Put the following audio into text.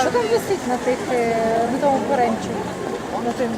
Що там висить на тих на тому поренчі? На тим?